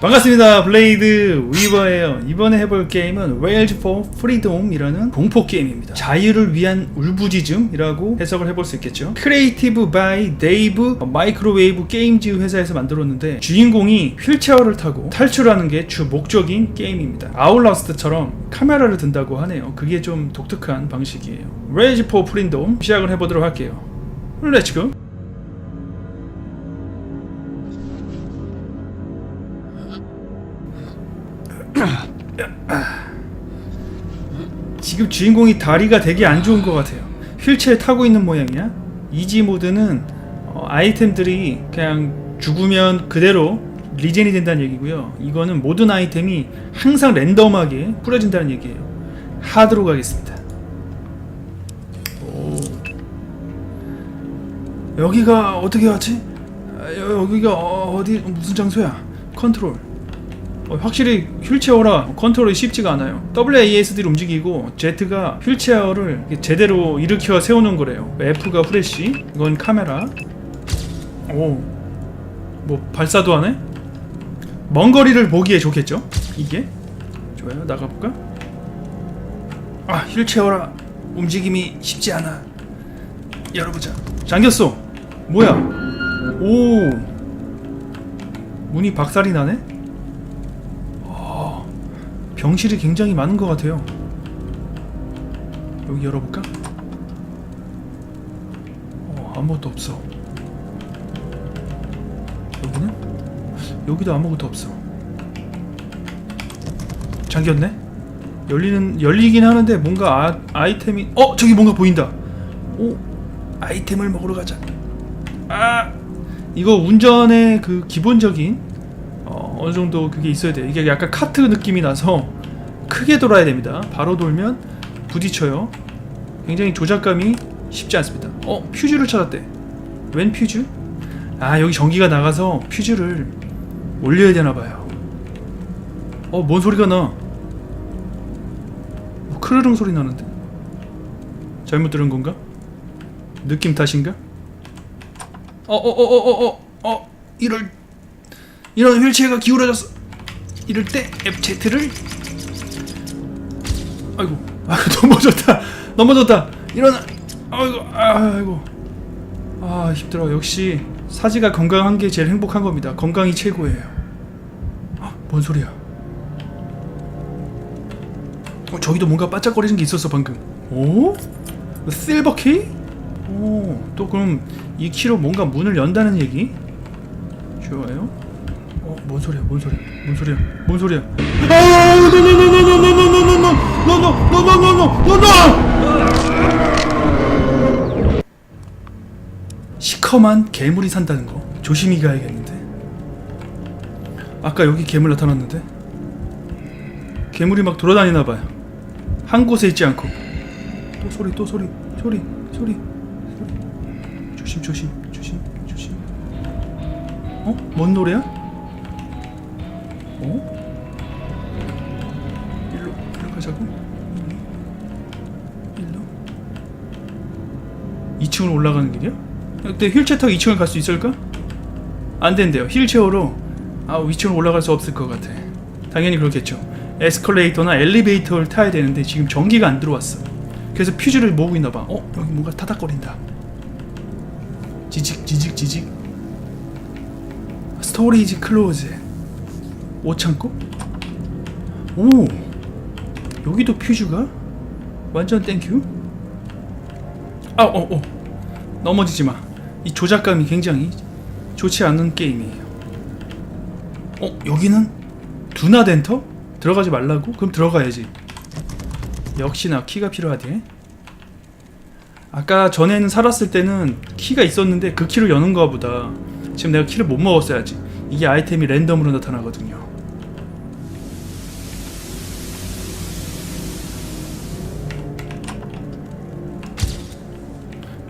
반갑습니다. 블레이드 위버예요. 이번에 해볼 게임은 Rails for Freedom이라는 공포 게임입니다. 자유를 위한 울부짖음이라고 해석을 해볼 수 있겠죠. 크리에이티브 바이 데이브 마이크로웨이브 게임즈 회사에서 만들었는데 주인공이 휠체어를 타고 탈출하는 게 주 목적인 게임입니다. 아울라스트처럼 카메라를 든다고 하네요. 그게 좀 독특한 방식이에요. Rails for Freedom 시작을 해보도록 할게요. 렛츠고 지금 주인공이 다리가 되게 안 좋은 것 같아요. 휠체어 타고 있는 모양이야. 이지 모드는 어, 아이템들이 그냥 죽으면 그대로 리젠이 된다는 얘기고요. 이거는 모든 아이템이 항상 랜덤하게 뿌려진다는 얘기예요. 하드로 가겠습니다. 오. 여기가 어떻게 왔지? 아, 여- 여기가 어- 어디 무슨 장소야? 컨트롤. 어, 확실히 휠체어라 컨트롤이 쉽지가 않아요. WASD를 움직이고 Z가 휠체어를 제대로 일으켜 세우는 거래요. F가 후레쉬, 이건 카메라. 오, 뭐 발사도 하네? 먼 거리를 보기에 좋겠죠? 이게 좋아요. 나가볼까? 아, 휠체어라 움직임이 쉽지 않아. 열어보자. 잠겼어. 뭐야? 오, 문이 박살이 나네? 병실이 굉장히 많은 것 같아요. 여기 열어볼까? 어, 아무것도 없어. 여기는? 여기도 아무것도 없어. 잠겼네? 열리는 열리긴 하는데 뭔가 아, 아이템이 어 저기 뭔가 보인다. 오 아이템을 먹으러 가자. 아 이거 운전의 그 기본적인 어, 어느 정도 그게 있어야 돼요. 이게 약간 카트 느낌이 나서 크게 돌아야 됩니다. 바로 돌면 부딪혀요. 굉장히 조작감이 쉽지 않습니다. 어, 퓨즈를 찾았대. 웬 퓨즈? 아, 여기 전기가 나가서 퓨즈를 올려야 되나 봐요. 어, 뭔 소리가 나? 뭐 크르릉 소리 나는데. 잘못 들은 건가? 느낌 탓인가? 어, 어, 어, 어, 어, 어, 어, 이럴 이런 휠체어가 기울어졌어. 이럴 때 F-Z를 아이고, 아 넘어졌다, 넘어졌다. 일어나. 아이고, 아이고, 아 힘들어. 역시 사지가 건강한 게 제일 행복한 겁니다. 건강이 최고예요. 아, 뭔 소리야? 어, 저기도 뭔가 반짝거리는 게 있었어 방금. 오? 실버 키? 오, 또 그럼 이 키로 뭔가 문을 연다는 얘기? 좋아요. 어, 뭔 소리야? 뭔 소리야? 뭔 소리야? 뭔 소리야? 아. 어? 뭔 노래야? 어? 일로 일로 가자고? 일로? 2층으로 올라가는 길이야? 근데 휠체어 타고 2층을 갈 수 있을까? 안 된대요. 휠체어로 아 2층으로 올라갈 수 없을 것 같아. 당연히 그렇겠죠. 에스컬레이터나 엘리베이터를 타야 되는데 지금 전기가 안 들어왔어. 그래서 퓨즈를 모으고 있나 봐. 어 여기 뭔가 타닥거린다. 지직 지직 지직. 스토리지 클로즈. 옷창고? 오 여기도 퓨즈가? 완전 땡큐 아어어 어, 어. 넘어지지 마 이 조작감이 굉장히 좋지 않은 게임이에요 어 여기는 두나덴터? 들어가지 말라고? 그럼 들어가야지 역시나 키가 필요하대 아까 전에는 살았을 때는 키가 있었는데 그 키로 여는가 보다 지금 내가 키를 못 먹었어야지 이게 아이템이 랜덤으로 나타나거든요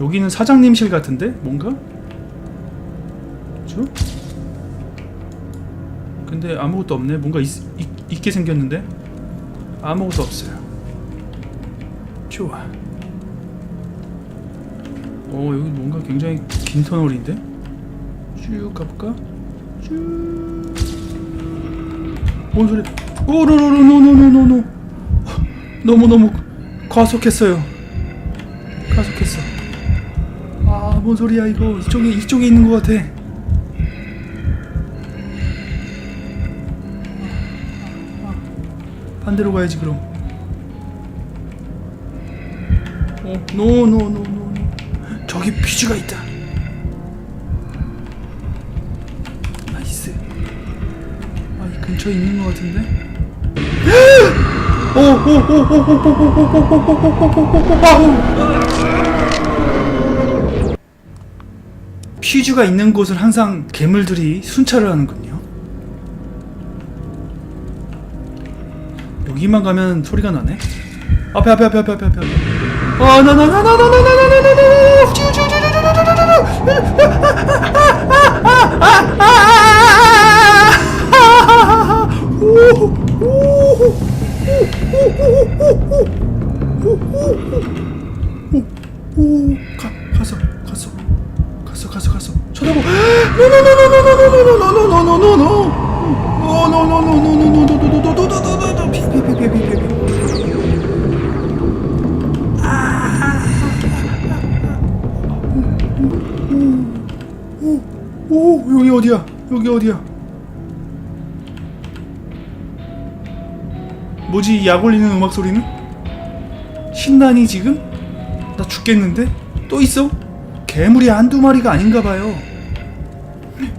여기는 사장님실 같은데? 뭔가? 그죠? 근데 아무것도 없네. 뭔가 있, 있, 있게 생겼는데? 아무것도 없어요. 좋아. 어, 여기 뭔가 굉장히 긴 터널인데? 쭉 가볼까? 쭉. 뭔 소리? 오노노노노노노노. 너무 너무 과속했어요. 뭔 소리야 이거? 이쪽에 이쪽에 있는 것 같아. 반대로 가야지 그럼. 어, 노노노노노. 저기 퓨즈가 있다. 나이스. 아, 이 근처에 있는 것 같은데? 오, 오, 오, 오, 오, 오, 오, 오, 오, 오, 오, 오, 오, 아우. 퓨즈가 있는 곳은 항상 괴물들이 순찰을 하는군요. 여기만 가면 소리가 나네. 앞에 앞에 앞에 앞에 앞에 앞에. 아 나나나나나나나나나나나. 가 가서 갔어 갔어 쳐다보고 오 여기 어디야 여기 어디야 뭐지 약 올리는 음악 소리는? 신나니 지금? 나 죽겠는데? 또 있어? 괴물이 한두 마리가 아닌가 봐요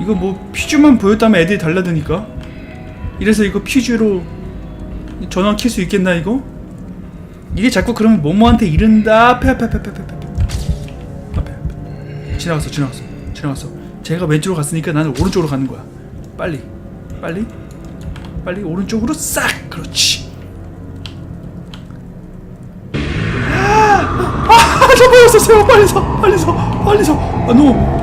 이거 뭐 피주만 보였다면 애들이 달라드니까. 이래서 이거 피주로 전원 킬 수 있겠나 이거? 이게 자꾸 그러면 모모한테 이른다? 지나갔어 지나갔어 지나갔어. 제가 왼쪽으로 갔으니까 나는 오른쪽으로 가는 거야. 빨리 빨리 빨리 오른쪽으로 싹! 그렇지. 아저 보였어 세요. 빨리 서 빨리 서 빨리 서아노오.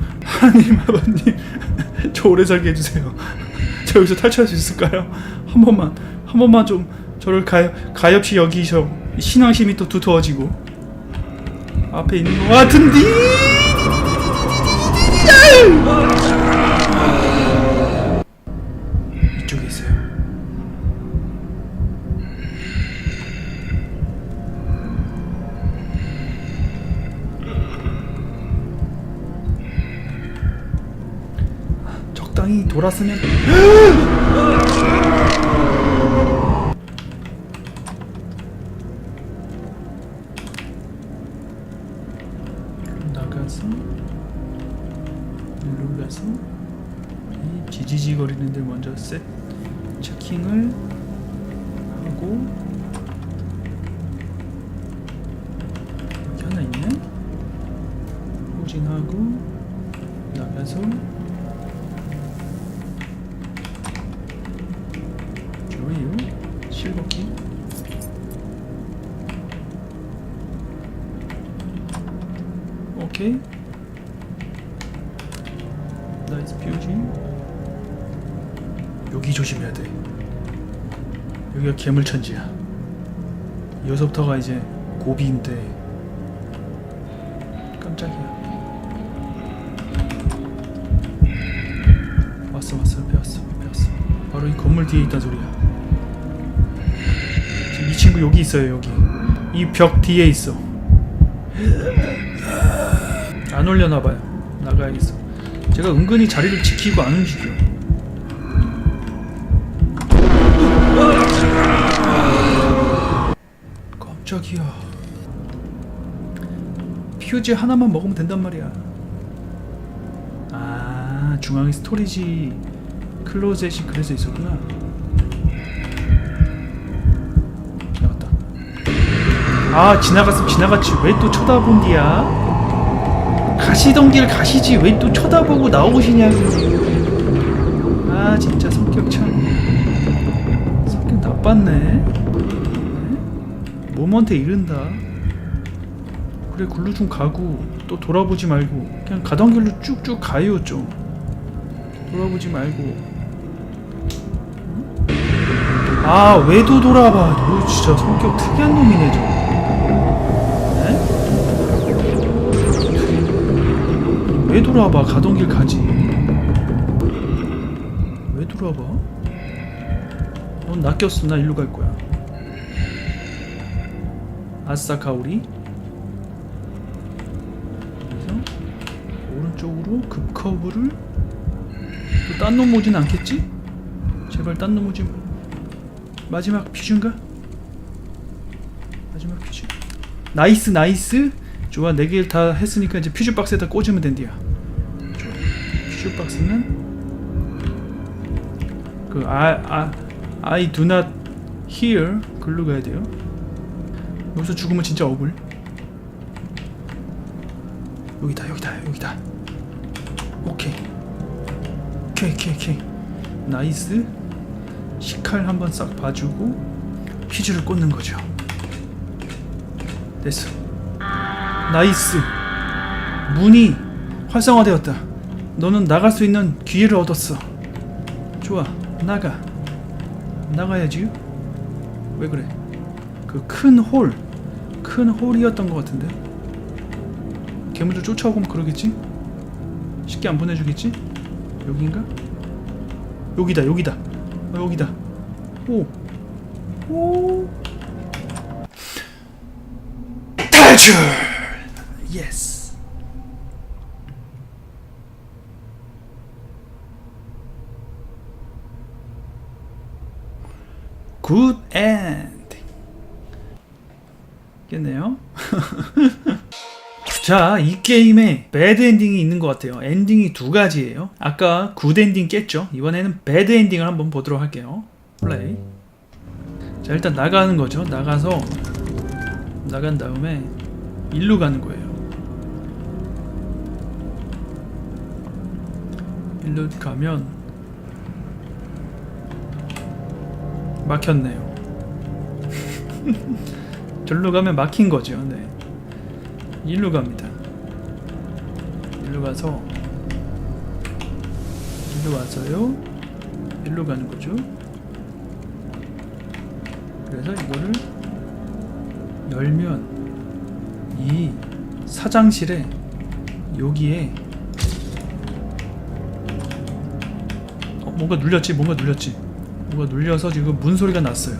저를 살려주세요. 제가 여기서 탈출할 수 있을까요? 한 번만, 한 번만 좀 저를 가, 가엾이 여기셔. 신앙심이 또 두터워지고 앞에 있는 것 같은데. 적당히 돌았으면 나가서 이 지지직거리는 데 먼저 셋 체킹을 하고 여기 하나 있네. 후진하고 나가서 실버키 오케이. 나이스 뷰징 여기 조심해야 돼. 여기가 괴물천지야. 여기서부터가 이제 고비인데 깜짝이야. 왔어 왔어. 배웠어. 배웠어. 바로 이 건물 뒤에 있다 소리야. 친구 여기 있어요 여기. 이 벽 뒤에 있어. 안 올려나봐요. 나가야겠어. 제가 은근히 자리를 지키고 안 움직여. 깜짝이야. 퓨즈 하나만 먹으면 된단 말이야. 아 중앙에 스토리지. 클로젯이 그래서 있었구나. 아 지나갔으면 지나갔지 왜 또 쳐다본디야? 가시던 길 가시지 왜 또 쳐다보고 나오시냐고. 아 진짜 성격 참 성격 나빴네. 네? 몸한테 이른다. 그래 굴로 좀 가고 또 돌아보지 말고 그냥 가던 길로 쭉쭉 가요 좀. 돌아보지 말고. 아 왜도 돌아봐. 너 진짜 성격 특이한 놈이네 저. 네? 왜 돌아봐? 가던 길 가지. 왜 돌아봐? 넌 낚였어. 나 일로 갈 거야. 아싸 가오리. 그래서 오른쪽으로 급커브를 또 딴 놈 오진 않겠지? 제발 딴 놈 오지 마. 마지막 퓨즈인가? 마지막 퓨즈. 나이스 나이스. 좋아 네 개 다 했으니까 이제 퓨즈 박스에다 꽂으면 된디야. 퓨즈 박스는 그 아, 아, I do not hear 글로 가야 돼요. 여기서 죽으면 진짜 억울. 여기다 여기다 여기다. 오케이. 오케이 오케이. 나이스. 시칼 한번 싹 봐주고 퀴즈를 꽂는 거죠. 됐어. 나이스. 문이 활성화되었다. 너는 나갈 수 있는 기회를 얻었어. 좋아. 나가. 나가야지. 왜 그래? 그 큰 홀. 큰 홀이었던 것 같은데. 괴물들 쫓아오면 그러겠지? 쉽게 안 보내주겠지? 여기인가? 여기다 여기다 어, 여기다 오 오. 탈출 예스 굿 엔딩 겠네요 자, 이 게임에 배드 엔딩이 있는 것 같아요. 엔딩이 두 가지예요. 아까 굿 엔딩 깼죠? 이번에는 배드 엔딩을 한번 보도록 할게요. 플레이. 자, 일단 나가는 거죠. 나가서 나간 다음에 일로 가는 거예요. 일로 가면 막혔네요. 절로 가면 막힌 거죠. 네. 일로 갑니다. 일로 가서 일로 와서요. 일로 가는 거죠. 그래서 이거를 열면 이 사장실에 여기에 뭔가 눌렸지, 뭔가 눌렸지. 뭔가 눌려서 지금 문 소리가 났어요.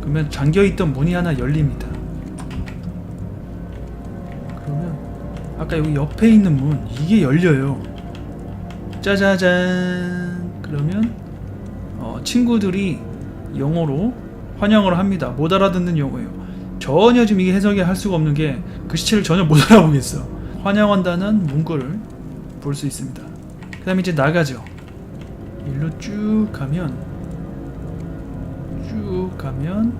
그러면 잠겨 있던 문이 하나 열립니다. 그러면 아까 여기 옆에 있는 문 이게 열려요. 짜자잔. 그러면 어, 친구들이 영어로 환영을 합니다. 못 알아듣는 영어예요. 전혀 지금 이게 해석이 할 수가 없는 게 글씨체를 전혀 못 알아보겠어. 환영한다는 문구를 볼 수 있습니다. 그 다음에 이제 나가죠. 일로 쭉 가면 쭉 가면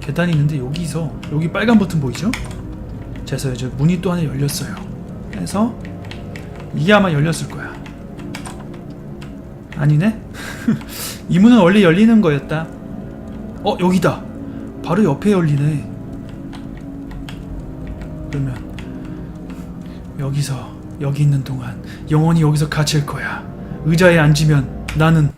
계단이 있는데 여기서 여기 빨간 버튼 보이죠? 그래서 이제 문이 또 하나 열렸어요. 그래서 이게 아마 열렸을 거야. 아니네? 이 문은 원래 열리는 거였다. 어 여기다. 바로 옆에 열리네. 그러면 여기서 여기 있는 동안 영원히 여기서 갇힐 거야. 의자에 앉으면 나는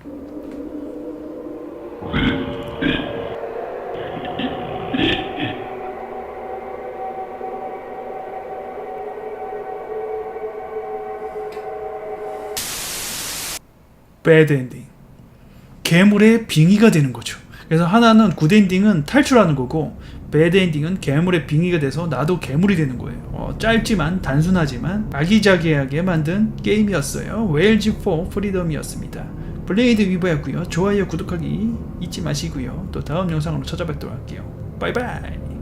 배드 엔딩. 괴물의 빙의가 되는 거죠. 그래서 하나는 굿 엔딩은 탈출하는 거고 배드 엔딩은 괴물의 빙의가 돼서 나도 괴물이 되는 거예요. 어, 짧지만 단순하지만 아기자기하게 만든 게임이었어요. 웨일즈 포 프리덤이었습니다. 블레이드 위버였고요 좋아요 구독하기 잊지 마시고요 또 다음 영상으로 찾아뵙도록 할게요 바이바이